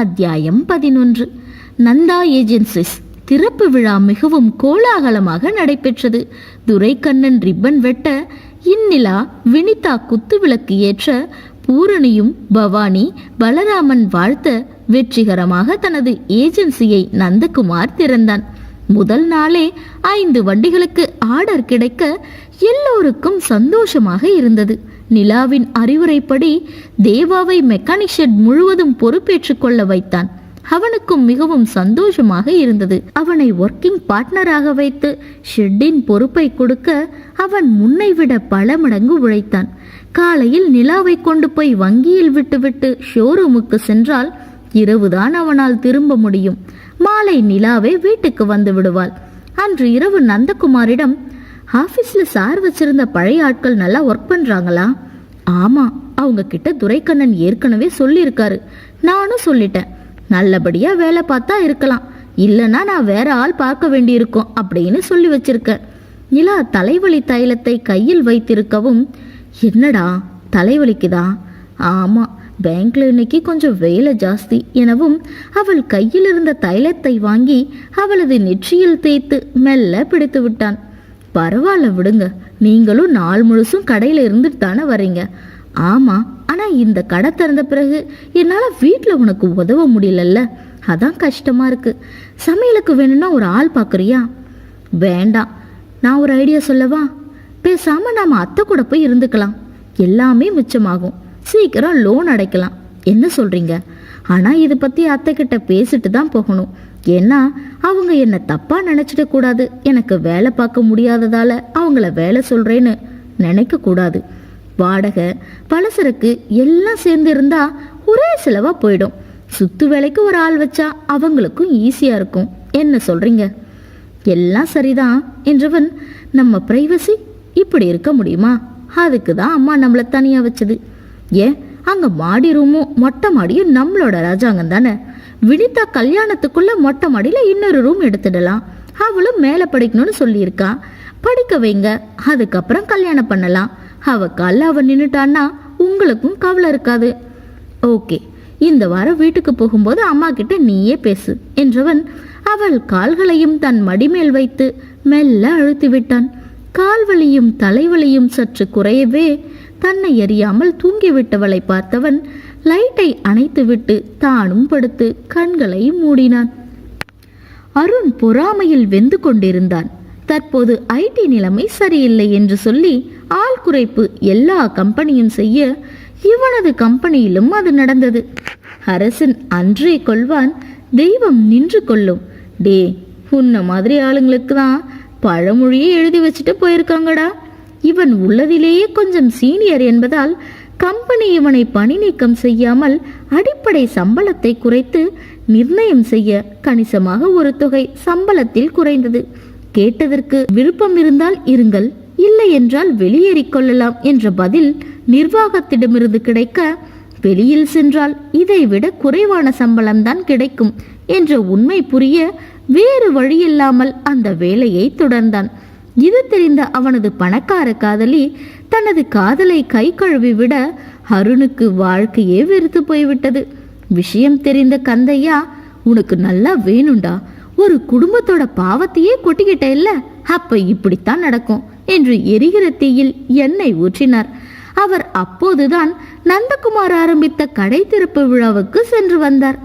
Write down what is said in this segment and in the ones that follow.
அத்தியாயம் பதினொன்று. நந்தா ஏஜென்சிஸ். திறப்பு விழா மிகவும் கோலாகலமாக நடைபெற்றது. துரைக்கண்ணன் ரிப்பன் வெட்ட இந்நிலா வினிதா குத்து விளக்கு ஏற்ற பூரணியும் பவானி பலராமன் வாழ்த்த வெற்றிகரமாக தனது ஏஜென்சியை நந்தகுமார் திறந்தான். முதல் நாளே ஐந்து வண்டிகளுக்கு ஆர்டர் கிடைக்க எல்லோருக்கும் சந்தோஷமாக இருந்தது. நிலாவின் அறிவுரைப்படி தேவாவை மெக்கானிக் ஷெட் முழுவதும் பொறுப்பேற்றுக் கொள்ள வைத்தான். அவனுக்கும் மிகவும் சந்தோஷமாக இருந்தது. அவனை ஒர்க்கிங் பார்ட்னராக வைத்து ஷெட்டின் பொறுப்பை கொடுக்க அவன் முன்னை விட பல மடங்கு உழைத்தான். காலையில் நிலாவை கொண்டு போய் வங்கியில் விட்டுவிட்டு ஷோரூமுக்கு சென்றால் இரவுதான் அவனால் திரும்ப முடியும். மாலை நிலாவே வீட்டுக்கு வந்து விடுவாள். அன்று இரவு நந்தகுமாரிடம் ஆபீஸ்ல சார் வச்சிருந்த பழைய ஆட்கள் நல்லா ஒர்க் பண்றாங்களா? ஆமா அவங்க கிட்ட துரைக்கண்ணன் ஏற்கனவே சொல்லியிருக்காரு. நானும் சொல்லிட்டேன். நல்லபடியா வேலை பார்த்தா இருக்கலாம். இல்லைன்னா நான் வேற ஆள் பார்க்க வேண்டியிருக்கும் அப்படின்னு சொல்லி வச்சிருக்கேன். நிலா தலைவலி தைலத்தை கையில் வைத்திருக்கவும் என்னடா தலைவலிக்குதா? ஆமா பேங்க்ல இன்னைக்கு கொஞ்சம் வேலை ஜாஸ்தி எனவும் அவள் கையில் இருந்த தைலத்தை வாங்கி அவளது நெற்றியில் தேய்த்து மெல்ல பிடித்து விட்டான். பரவாயில்ல விடுங்க. நீங்களும் நாள் முழுசும் கடையில் இருந்துட்டு தானே வரீங்க ஆமாம் ஆனால் இந்த கடை திறந்த பிறகு என்னால் வீட்டில் உனக்கு உதவ முடியலல்ல. அதான் கஷ்டமாக இருக்குது சமையலுக்கு வேணும்னா ஒரு ஆள் பார்க்குறியா வேண்டாம். நான் ஒரு ஐடியா சொல்லவா? பேசாமல் நாம் அத்தை கூட போய் இருந்துக்கலாம். எல்லாமே மிச்சமாகும். சீக்கிரம் லோன் அடைக்கலாம். என்ன சொல்கிறீங்க ஆனால் இதை பற்றி அத்தை கிட்ட பேசிட்டு தான் போகணும். ஏன்னா அவங்க என்னை தப்பாக நினச்சிடக்கூடாது எனக்கு வேலை பார்க்க முடியாததால் அவங்கள வேலை சொல்கிறேன்னு நினைக்கக்கூடாது வாடகை பலசரக்கு எல்லாம் சேர்ந்து இருந்தா ஒரே செலவாக போயிடும். சுத்து வேலைக்கு ஒரு ஆள் வச்சா அவங்களுக்கும் ஈஸியாக இருக்கும். என்ன சொல்கிறீங்க எல்லாம் சரிதான். என்றவன் நம்ம பிரைவசி இப்படி இருக்க முடியுமா? அதுக்கு தான் அம்மா நம்மளை தனியாக வச்சது. ஏன்? அங்கே மாடி ரூமும் மொட்டை மாடியும் நம்மளோட ராஜாங்கம் தானே? வினிதா கல்யாணத்துக்குள்ள மொட்டை மாடியில் இன்னொரு ரூம் எடுத்துடலாம். அவளும் மேலே படிக்கணும்னு சொல்லியிருக்கா. படிக்க வைங்க அதுக்கப்புறம் கல்யாணம் பண்ணலாம். அவ காலில் அவன் நின்றுட்டான்னா உங்களுக்கும் கவலை இருக்காது. ஓகே இந்த வாரம் வீட்டுக்கு போகும்போது அம்மா கிட்ட நீயே பேசு என்றவன் அவள் கால்களையும் தன் மடிமேல் வைத்து மெல்ல அழுத்தி விட்டான். கால்வலியும் தலைவலியும் சற்று குறையவே தன்னை எறியாமல் தூங்கிவிட்டவளை பார்த்தவன் லைட்டை அணைத்துவிட்டு தானும் படுத்து கண்களை மூடினான். அருண் பொறாமையில் வெந்து கொண்டிருந்தான். தற்போது ஐடி நிலைமை சரியில்லை என்று சொல்லி ஆள் குறைப்பு எல்லா கம்பெனியும் செய்ய இவனது கம்பெனியிலும் அது நடந்தது. அரசன் அன்றே கொள்வான் தெய்வம் நின்று கொள்ளும். டே உன்ன மாதிரி ஆளுங்களுக்கு தான் பழமொழியே எழுதி வச்சுட்டு போயிருக்காங்கடா. இவன் உள்ளதிலேயே கொஞ்சம் சீனியர் என்பதால் கம்பெனி இவனை பணி நீக்கம் செய்யாமல் அடிப்படை சம்பளத்தை குறைத்து நிர்ணயம் செய்ய கணிசமாக ஒரு தொகை சம்பளத்தில் குறைந்தது. கேட்டதற்கு விருப்பம் இருந்தால் இருங்கள் இல்லை என்றால் வெளியேறிக் கொள்ளலாம் என்ற பதில் நிர்வாகத்திடமிருந்து கிடைக்க வெளியில் சென்றால் இதைவிட குறைவான சம்பளம்தான் கிடைக்கும் என்ற உண்மை புரிய வேறு வழியில்லாமல் அந்த வேலையை தொடர்ந்தான். இது தெரிந்த அவனது பணக்கார காதலி தனது காதலை கை கழுவி விட அருணுக்கு வாழ்க்கையே வெறுத்து போய்விட்டது. விஷயம் தெரிந்த கந்தையா உனக்கு நல்லா வேணும்டா. ஒரு குடும்பத்தோட பாவத்தையே கொட்டிக்கிட்ட இல்ல அப்ப இப்படித்தான் நடக்கும் என்று எரிகிற தீயில் எண்ணெய் ஊற்றினார். அவர் அப்போதுதான் நந்தகுமார் ஆரம்பித்த கடை திறப்பு விழாவுக்கு சென்று வந்தார்.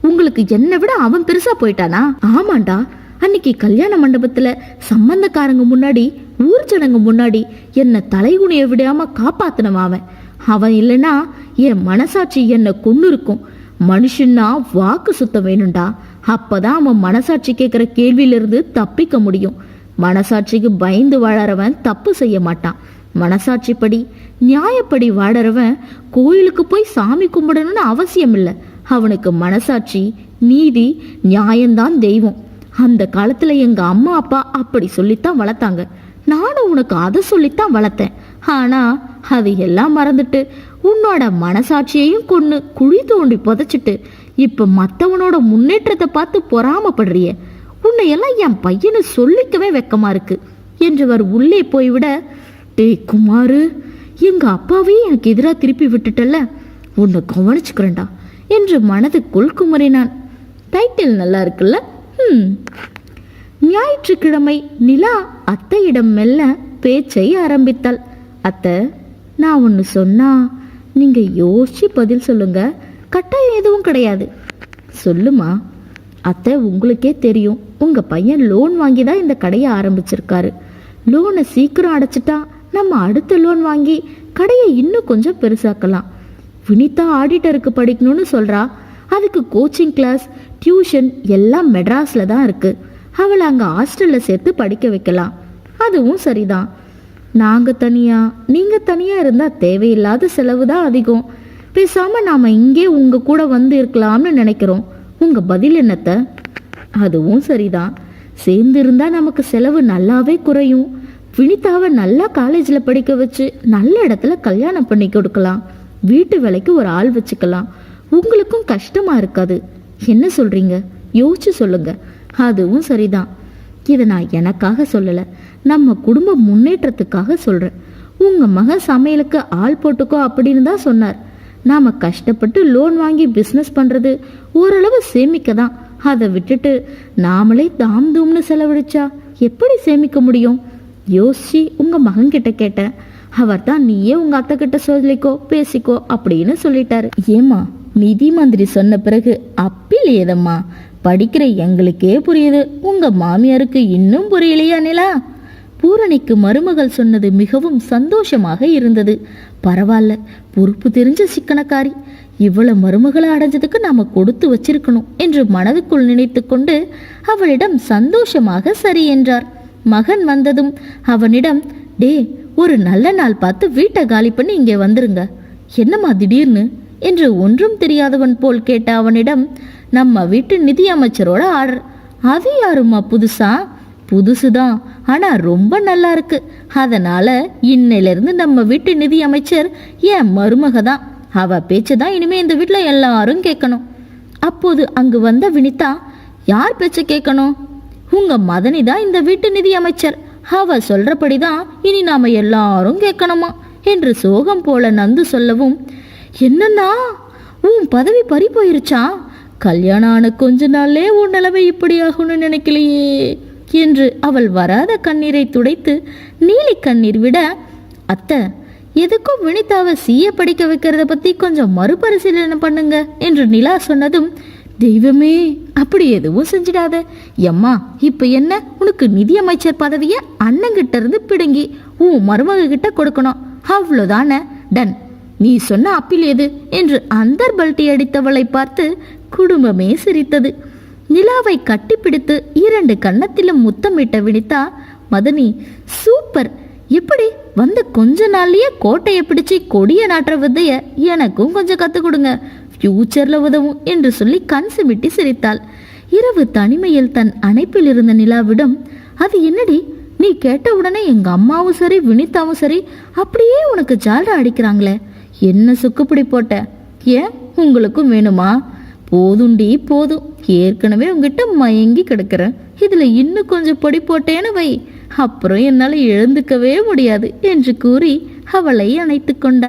உங்களுக்கு என்னை விட அவன் பெருசா போயிட்டானா? ஆமாண்டா. அன்னைக்கு கல்யாண மண்டபத்துல சம்பந்தக்காரங்க முன்னாடி ஊர் ஜனங்க முன்னாடி என்னை தலைகுனிய விடாம காப்பாத்தினவன் அவன். அவன் இல்லைன்னா என் மனசாட்சி என்னை கொண்டு இருக்கும் மனுஷன்னா வாக்கு சுத்தம் வேணும்டா. அப்பதான் அவன் மனசாட்சி கேட்குற கேள்வியிலிருந்து தப்பிக்க முடியும். மனசாட்சிக்கு பயந்து வாழறவன் தப்பு செய்ய மாட்டான். மனசாட்சிப்படி நியாயப்படி வாழறவன் கோயிலுக்கு போய் சாமி கும்பிடணும்னு அவசியம் இல்லை அவனுக்கு மனசாட்சி நீதி நியாயம்தான் தெய்வம். அந்த காலத்துல எங்க அம்மா அப்பா அப்படி சொல்லித்தான் வளர்த்தாங்க. நானும் உனக்கு அதை சொல்லித்தான் வளர்த்தேன். ஆனால் அது எல்லாம் மறந்துட்டு உன்னோட மனசாட்சியையும் கொன்று குழி தோண்டி புதைச்சிட்டு இப்போ மற்றவனோட முன்னேற்றத்தை பார்த்து பொறாமப்படுறிய. உன்னையெல்லாம் என் பையனு சொல்லிக்கவே வெக்கமாக இருக்கு. என்றவர் உள்ளே போய்விட டே குமாரு எங்கள் அப்பாவையும் எனக்கு எதிராக திருப்பி விட்டுட்டல்ல? உன்னை கவனிச்சுக்கிறேன்டா என்று மனதுக்குள் குமரினான் டைட்டில் நல்லா இருக்குல்ல? ம் ஞாயிற்றுக்கிழமை நிலா அத்தையிடம் மெல்ல பேச்சை ஆரம்பித்தாள். அத்தை நான் ஒன்று சொன்னா நீங்க யோசிச்சு பதில் சொல்லுங்க. கட்டாயம் எதுவும் கிடையாது. சொல்லுமா அத்தை உங்களுக்கே தெரியும். உங்க பையன் லோன் வாங்கி தான் இந்த கடையை ஆரம்பிச்சிருக்காரு. லோனை சீக்கிரம் அடைச்சிட்டா நம்ம அடுத்த லோன் வாங்கி கடையை இன்னும் கொஞ்சம் பெருசாக்கலாம். வினிதா ஆடிட்டருக்கு படிக்கணும்னு சொல்றா. அதுக்கு கோச்சிங் கிளாஸ் டியூஷன் எல்லாம் மெட்ராஸ்ல தான் இருக்குது அவளை அங்கே ஹாஸ்டலில் சேர்த்து படிக்க வைக்கலாம். அதுவும் சரிதான். நாங்கள் தனியாக நீங்கள் தனியாக இருந்தால் தேவையில்லாத செலவு தான் அதிகம். பேசாமல் நாம் இங்கே உங்கள் கூட வந்து இருக்கலாம்னு நினைக்கிறோம். உங்கள் பதில் என்னத்த? அதுவும் சரிதான். சேர்ந்து இருந்தால் நமக்கு செலவு நல்லாவே குறையும். வினிதாவை நல்லா காலேஜில் படிக்க வச்சு நல்ல இடத்துல கல்யாணம் பண்ணி கொடுக்கலாம். வீட்டு வேலைக்கு ஒரு ஆள் வச்சுக்கலாம். உங்களுக்கும் கஷ்டமாக இருக்காது. என்ன சொல்கிறீங்க யோசிச்சு சொல்லுங்கள் அதுவும் சரிதான். இதை நான் எனக்காக சொல்லலை. நம்ம குடும்ப முன்னேற்றத்துக்காக சொல்கிறேன் உங்கள் மகன் சமையலுக்கு ஆள் போட்டுக்கோ அப்படின்னு தான் சொன்னார். நாம் கஷ்டப்பட்டு லோன் வாங்கி பிஸ்னஸ் பண்ணுறது ஓரளவு சேமிக்க தான் அதை விட்டுட்டு நாமளே தாம் தூம்னு செலவழிச்சா எப்படி சேமிக்க முடியும்? யோசிச்சு உங்கள் மகன்கிட்ட கேட்டேன். அவர் தான் நீயே உங்கள் அத்தை கிட்ட சொல்லிக்கோ பேசிக்கோ அப்படின்னு சொல்லிட்டாரு. ஏமா நிதி மந்திரி சொன்ன பிறகு அப்பில் ஏதம்மா? படிக்கிற எங்களுக்கே புரியுது. உங்க மாமியாருக்கு இன்னும் புரியலையா நிலா? பூரணிக்கு மருமகள் சொன்னது மிகவும் சந்தோஷமாக இருந்தது. பரவாயில்ல பொறுப்பு தெரிஞ்ச சிக்கனக்காரி. இவ்வளவு மருமகளை அடைஞ்சதுக்கு நாம கொடுத்து வச்சிருக்கணும் என்று மனதுக்குள் நினைத்து கொண்டு அவளிடம் சந்தோஷமாக சரி என்றார். மகன் வந்ததும் அவனிடம் டே ஒரு நல்ல நாள் பார்த்து வீட்டை காலி பண்ணி இங்கே வந்துருங்க. என்னம்மா திடீர்னு? என்று ஒன்றும் தெரியாதவன் போல் கேட்ட அவனிடம் நம்ம வீட்டு நிதி அமைச்சரோட ஆர்டர் அது யாருமா புதுசா? புதுசுதான் ஆனால் ரொம்ப நல்லா இருக்கு. அதனால இன்னையிலிருந்து நம்ம வீட்டு நிதி அமைச்சர் என் மருமக தான் அவ பேச்சு தான் இனிமே இந்த வீட்டில் எல்லாரும் கேட்கணும் அப்போது அங்கு வந்த வினிதா யார் பேச்சை கேட்கணும் உங்க மதனி தான் இந்த வீட்டு நிதி அமைச்சர். அவ சொல்றபடிதான் இனி நாம எல்லாரும் கேட்கணுமா என்று சோகம் போல நந்து சொல்லவும் என்னன்னா உன் பதவி பறி போயிருச்சா? கல்யாணம் ஆன கொஞ்ச நாளே உன் நிலைமை இப்படி ஆகும்னு நினைக்கலையே என்று அவள் வராத கண்ணீரை துடைத்து நீலி கண்ணீர் விட அத்தை எதுக்கும் வினிதாவை சீய படிக்க வைக்கிறத பத்தி கொஞ்சம் மறுபரிசீலனை பண்ணுங்க என்று நிலா சொன்னதும் தெய்வமே அப்படி எதுவும் செஞ்சிடாத. எம்மா இப்ப என்ன? உனக்கு நிதியமைச்சர் பதவியை அண்ணங்கிட்ட இருந்து பிடுங்கி உன் மருமக கிட்ட கொடுக்கணும். அவ்வளோதானே? டன் நீ சொன்ன அப்பில் எது? என்று அந்தர் பல்ட்டி அடித்தவளை பார்த்து குடும்பமே சிரித்தது. நிலாவை கட்டிப்பிடித்து இரண்டு கன்னத்திலும் முத்தமிட்ட வினிதா மதனி சூப்பர்! எப்படி? வந்த கொஞ்ச நாள்லயே கோட்டையை பிடிச்சு கொடிய நாட்டுற வித்தைய எனக்கும் கொஞ்சம் கத்து கொடுங்க. ஃபியூச்சர்ல உதவும் என்று சொல்லி கண் சிமிட்டி சிரித்தாள். இரவு தனிமையில் தன் அணைப்பில் இருந்த நிலாவிடம் அது என்னடி? நீ கேட்ட உடனே எங்க அம்மாவும் சரி வினிதாவும் சரி அப்படியே உனக்கு ஜால்ரா அடிக்கிறாங்களே. என்ன சுக்குப்பிடி போட்ட? ஏன் உங்களுக்கும் வேணுமா? போதுண்டி போதும் ஏற்கனவே உங்ககிட்ட மயங்கி கிடக்கிறேன். இதுல இன்னும் கொஞ்சம் பொடி போட்டேன்னு வை. அப்புறம் என்னால் எழுந்துக்கவே முடியாது என்று கூறி அவளை அணைத்து கொண்டார்